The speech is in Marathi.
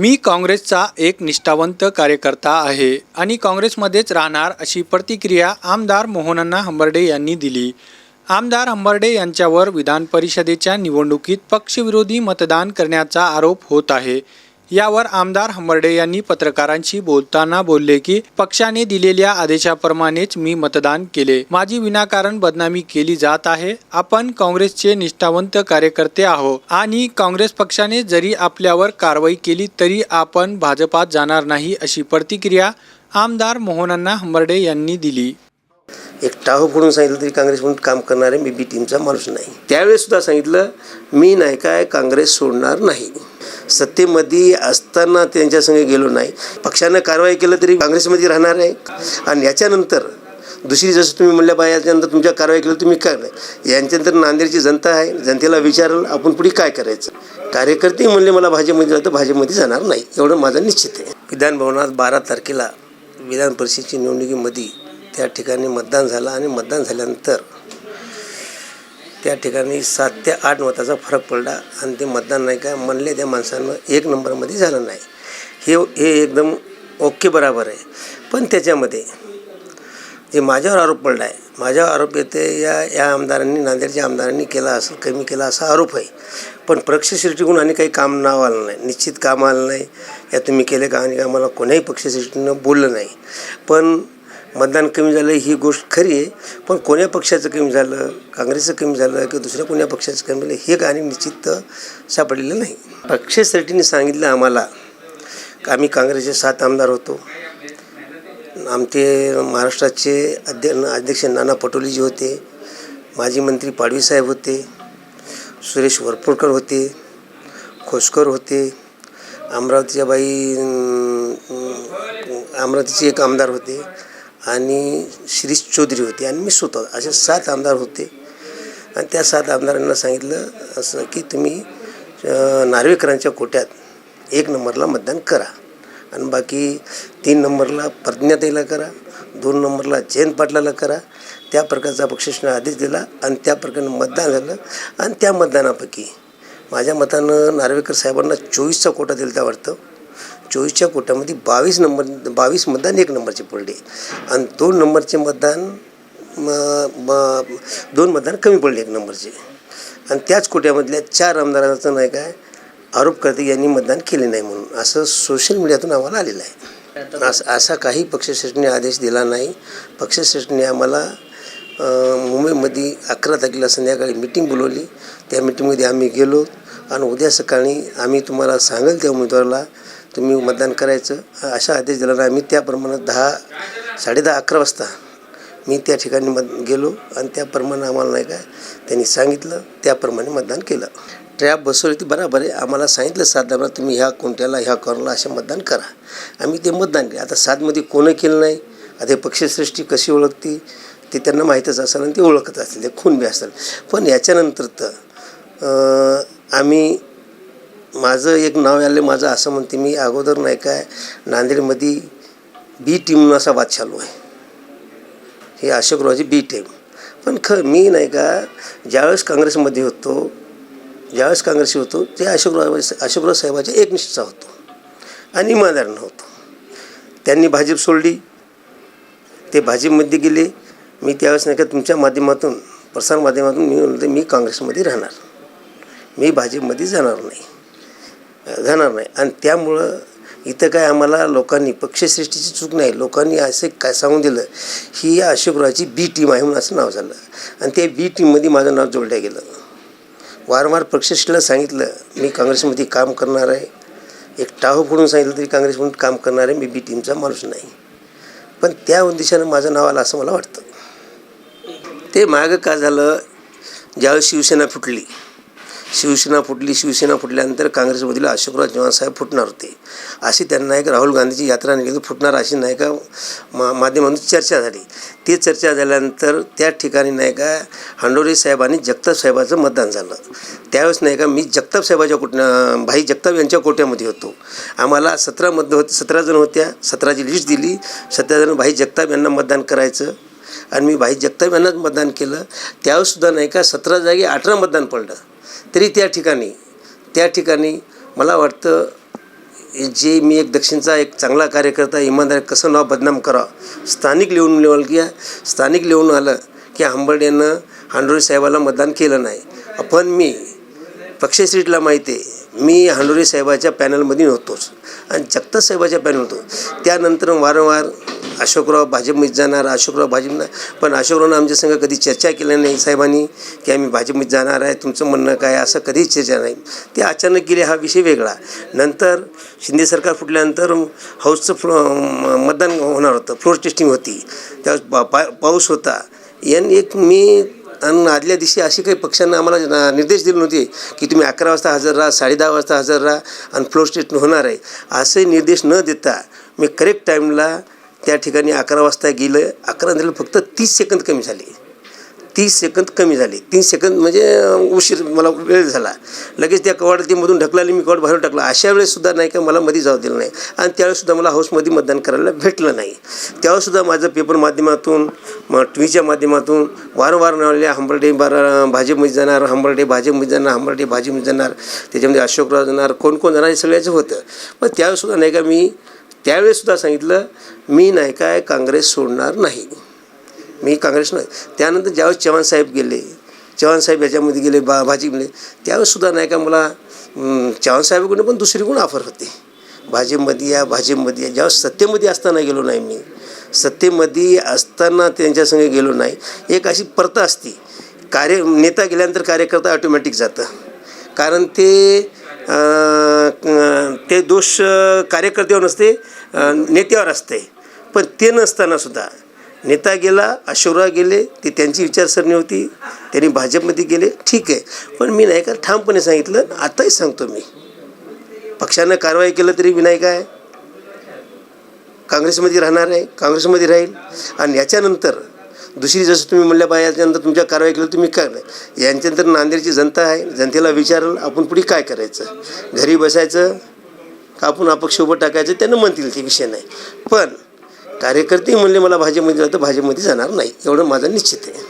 मी काँग्रेसचा एक निष्ठावंत कार्यकर्ता आहे आणि काँग्रेसमध्येच राहणार अशी प्रतिक्रिया आमदार मोहनन्ना हंबर्डे यांनी दिली. आमदार हंबर्डे यांच्यावर विधान परिषदेच्या निवडणुकीत पक्षविरोधी मतदान करण्याचा आरोप होत आहे. यावर आमदार हंबर्डे यांनी पत्रकारांशी बोलताना बोलले की पक्षाने दिलेल्या आदेशाप्रमाणेच मी मतदान केले. माझी विनाकारण बदनामी केली जात आहे. आपण काँग्रेसचे निष्ठावंत कार्यकर्ते आहोत. आणि काँग्रेस पक्षाने जरी आपल्यावर कारवाई केली तरी आपण भाजपात जाणार नाही अशी प्रतिक्रिया आमदार मोहनांना हंबर्डे यांनी दिली. एक टाहो फोडून सांगितलं तरी काँग्रेस म्हणून काम करणारे मी बी टीमचा माणूस नाही. त्यावेळेस सुद्धा सांगितलं मी नाही काय काँग्रेस सोडणार नाही. सत्तेमध्ये असताना त्यांच्यासंगे गेलो नाही. पक्षानं कारवाई केलं तरी काँग्रेसमध्ये राहणार आहे. आणि याच्यानंतर दुसरी जसं तुम्ही म्हणल्या बा याच्यानंतर तुमच्या कारवाई केलं तुम्ही काय नाही. यांच्यानंतर नांदेडची जनता आहे. जनतेला विचारलं आपण पुढे काय करायचं? कार्यकर्ते म्हणले मला भाजपमध्ये जातं भाजपमध्ये जाणार नाही. एवढं माझं निश्चित आहे. विधानभवनात बारा तारखेला विधान परिषदेची निवडणुकीमध्ये त्या ठिकाणी मतदान झालं आणि मतदान झाल्यानंतर त्या ठिकाणी सात ते आठ मताचा फरक पडला आणि ते मतदान नाही काय म्हणले त्या माणसानं एक नंबरमध्ये झालं नाही. हे हे एकदम ओके बराबर आहे. पण त्याच्यामध्ये जे माझ्यावर आरोप पडला आहे माझ्यावर आरोप येते या या आमदारांनी नांदेडच्या आमदारांनी केला असं कमी केला असा आरोप आहे. पण पक्षश्रेष्ठीकडून आणि काही काम नाव आलं नाही. निश्चित काम आलं नाही. या तुम्ही केले का आणि का मला कोणाही पक्षश्रेष्ठीनं बोललं नाही. पण मतदान कमी झालं ही गोष्ट खरी आहे. पण कोण्या पक्षाचं कमी झालं काँग्रेसचं कमी झालं किंवा दुसऱ्या कोण्या पक्षाचं कमी झालं हे गाणी निश्चित सापडलेलं नाही. पक्षश्रेष्ठीने सांगितलं आम्हाला का आम्ही काँग्रेसचे सात आमदार होतो. आमचे महाराष्ट्राचे अध्य अध्यक्ष नाना पटोलेजी होते माजी मंत्री पाडवीसाहेब होते सुरेश वरपुडकर होते खोसकर होते अमरावतीच्या बाई अमरावतीचे एक आमदार होते. आणि शिरीष चौधरी होते आणि मी स्वतः असे सात आमदार होते. आणि त्या सात आमदारांना सांगितलं असं की तुम्ही नार्वेकरांच्या कोट्यात एक नंबरला मतदान करा. आणि बाकी तीन नंबरला प्रज्ञाताईला करा दोन नंबरला जयंत पाटलाला करा. त्या प्रकारचा पक्षाने आदेश दिला आणि त्या प्रकारे मतदान झालं. आणि त्या मतदानापैकी माझ्या मतानं नार्वेकर साहेबांना चोवीसचा कोटा दिला त्या वाटतं. चोवीसच्या कोट्यामध्ये बावीस नंबर बावीस मतदान एक नंबरचे पडले. आणि दोन नंबरचे मतदान म- म- दोन मतदान कमी पडले एक नंबरचे. आणि त्याच कोट्यामधल्या चार आमदारांचं नाही काय आरोप करते यांनी मतदान केले नाही म्हणून. असं सोशल मीडियातून आम्हाला आलेलं आहे. अस असा काही पक्षश्रेष्ठीने आदेश दिला नाही. पक्षश्रेष्ठीने आम्हाला मुंबईमध्ये अकरा तारखेला संध्याकाळी मिटिंग बोलवली. त्या मिटिंगमध्ये आम्ही गेलो. आणि उद्या सकाळी आम्ही तुम्हाला सांगेल त्या उमेदवाराला तुम्ही मतदान करायचं. अशा आदेश दिला आम्ही त्याप्रमाणे दहा साडेदहा अकरा वाजता मी त्या ठिकाणी मत गेलो आणि त्याप्रमाणे आम्हाला नाही काय त्यांनी सांगितलं. त्याप्रमाणे मतदान केलं. ट्रॅप बसवली ती बराबर आहे. आम्हाला सांगितलं साधारण तुम्ही ह्या कोणत्याला ह्या कॉर्नरला असे मतदान करा. आम्ही ते मतदान केलं. आता सातमध्ये कोणं केलं नाही? आता पक्षसृष्टी कशी ओळखती? ते त्यांना माहीतच असेल आणि ते ओळखत असतील ते खून बी असेल. पण याच्यानंतर तर आम्ही माझं एक नाव आलं माझं असं म्हणते मी अगोदर नाही काय नांदेडमध्ये बी टीम असा वाद चालू आहे. हे अशोकरावची बी टीम पण ख मी नाही का ज्यावेळेस काँग्रेसमध्ये होतो ज्यावेळेस काँग्रेस होतो ते अशोकराव अशोकराव साहेबाच्या एकनिष्ठचा होतो. आणि इमानदार होतो. त्यांनी भाजप सोडली. ते भाजपमध्ये गेले. मी त्यावेळेस नाही का तुमच्या माध्यमातून प्रसार माध्यमातून मी म्हणते मी काँग्रेसमध्ये राहणार. मी भाजपमध्ये जाणार नाही. जाणार नाही. आणि त्यामुळं इथं काय आम्हाला लोकांनी पक्षश्रेष्ठीची चूक नाही. लोकांनी असे काय सांगून दिलं ही या अशोकरावची बी टीम आहे म्हणून असं नाव झालं. आणि त्या बी टीममध्ये माझं नाव जोडलं गेलं. वारंवार पक्षश्रेष्ठीला सांगितलं मी काँग्रेसमध्ये काम करणार आहे. एक टाहो फोडून सांगितलं तरी काँग्रेसमधून काम करणार आहे. मी बी टीमचा माणूस नाही. पण त्या उद्देशानं माझं नाव आलं असं मला वाटतं. ते मागं का झालं? ज्यावेळेस शिवसेना फुटली शिवसेना फुटली शिवसेना फुटल्यानंतर काँग्रेसमधील अशोकराव चव्हाण साहेब फुटणार होते. अशी त्यांना एक राहुल गांधीची यात्रा निघाली फुटणार अशी नाही का मा माध्यमातून चर्चा झाली. ती चर्चा झाल्यानंतर त्या ठिकाणी नाही का हांडोरे साहेबांनी जगताप साहेबाचं मतदान झालं. त्यावेळेस नाही का मी जगताप साहेबाच्या कुठं भाई जगताप यांच्या कोट्यामध्ये होतो. आम्हाला सतरा मत होते सतरा जण होत्या. सतराची लिस्ट दिली. सतरा जण भाई जगताप यांना मतदान करायचं. आणि मी भाई जगताप यांनाच मतदान केलं. त्यावेळेसुद्धा नाही का सतरा जागी अठरा मतदान पडलं. तरी त्या ठिकाणी त्या ठिकाणी मला वाटतं जे मी एक दक्षिणचा एक चांगला कार्यकर्ता इमानदार कसं नाव बदनाम करावं स्थानिक लेवून लेवल की स्थानिक लेवून आलं की आंबर्डेनं हांडोरे साहेबाला मतदान केलं नाही. पण मी पक्षश्रीटला माहिती आहे मी हांडोरे साहेबाच्या पॅनलमध्ये नव्हतोच आणि जगताप साहेबाच्या पॅनल होतो. त्यानंतर वारंवार अशोकराव भाजपमध्ये जाणार अशोकराव भाजप पण अशोकरावनं आमच्या संग कधी चर्चा केली नाही साहेबांनी की आम्ही भाजपमध्ये जाणार आहे तुमचं म्हणणं काय असं कधीच चर्चा नाही. ते अचानक गेले हा विषय वेगळा. नंतर शिंदे सरकार फुटल्यानंतर हाऊसचं फ्लो म- मतदान होणार होतं फ्लोर टेस्टिंग होती. त्यावेळेस पा पाऊस होता. यान एक मी आणि आदल्या दिवशी अशी काही पक्षांना आम्हाला निर्देश दिले नव्हते की तुम्ही अकरा वाजता हजर राहा साडे दहा वाजता हजर राहा आणि फ्लोर स्टेट होणार आहे. असे निर्देश न देता मी करेक्ट टाईमला त्या ठिकाणी अकरा वाजता गेलं. अकरा दिलं फक्त तीस सेकंद कमी झाले. तीस सेकंद कमी झाले. तीन सेकंद म्हणजे उशीर मला वेळ झाला. लगेच त्या कवाडतीमधून ढकलाली मी कवाड बाहेर टाकला. अशा वेळेससुद्धा नाही का मला मध्ये जाऊ दिलं नाही. आणि त्यावेळेसुद्धा मला हाऊसमध्ये मतदान करायला भेटलं नाही. त्यावेळेसुद्धा माझं पेपर माध्यमातून मग टी व्हीच्या माध्यमातून वारंवार नावले हंबर्डे बारा भाजपमध्ये जाणार हंबर्डे भाजपमध्ये जाणार हंबर्डे भाजपमध्ये जाणार त्याच्यामध्ये अशोकराव जाणार कोण कोण जाणार हे सगळ्याचं होतं. पण त्यावेळेसुद्धा नाही का मी त्यावेळेससुद्धा सांगितलं मी नाही काय काँग्रेस सोडणार नाही. मी काँग्रेस नाही. त्यानंतर ज्यावेळेस चव्हाण साहेब गेले चव्हाण साहेब याच्यामध्ये गेले बा भाजी त्यावेळेससुद्धा नाही का मला चव्हाण साहेबाकडून पण दुसरी कोण ऑफर होते? भाजीमध्ये या भाजीमध्ये या. ज्यावेळेस सत्तेमध्ये असताना गेलो नाही मी. सत्तेमध्ये असताना त्यांच्यासंग गेलो नाही. एक अशी प्रथा असते. कार्य नेता गेल्यानंतर कार्यकर्ता ऑटोमॅटिक जातं. कारण ते ते दोष कार्यकर्त्यावर नसते नेत्यावर असते. पण ते नसताना सुद्धा नेता गेला अशोरा गेले ती त्यांची विचारसरणी होती त्यांनी भाजपमध्ये गेले ठीक आहे. पण मी नाही का ठामपणे सांगितलं आताही सांगतो मी. पक्षानं कारवाई केलं तरी मी नाही काय काँग्रेसमध्ये राहणार आहे काँग्रेसमध्ये राहील. आणि याच्यानंतर दुसरी जसं तुम्ही म्हणल्या पाहिजे याच्यानंतर तुमच्या कारवाई केलं तुम्ही काय नाही यांच्यानंतर नांदेडची जनता आहे जनतेला विचारलं आपण पुढे काय करायचं? घरी बसायचं का आपण अपक्ष उभं टाकायचं? त्यांना म्हणतील ते विषय नाही. पण कार्यकर्ते म्हणले मला भाजपमध्ये जातं भाजपमध्ये जाणार नाही. एवढं माझं निश्चित आहे.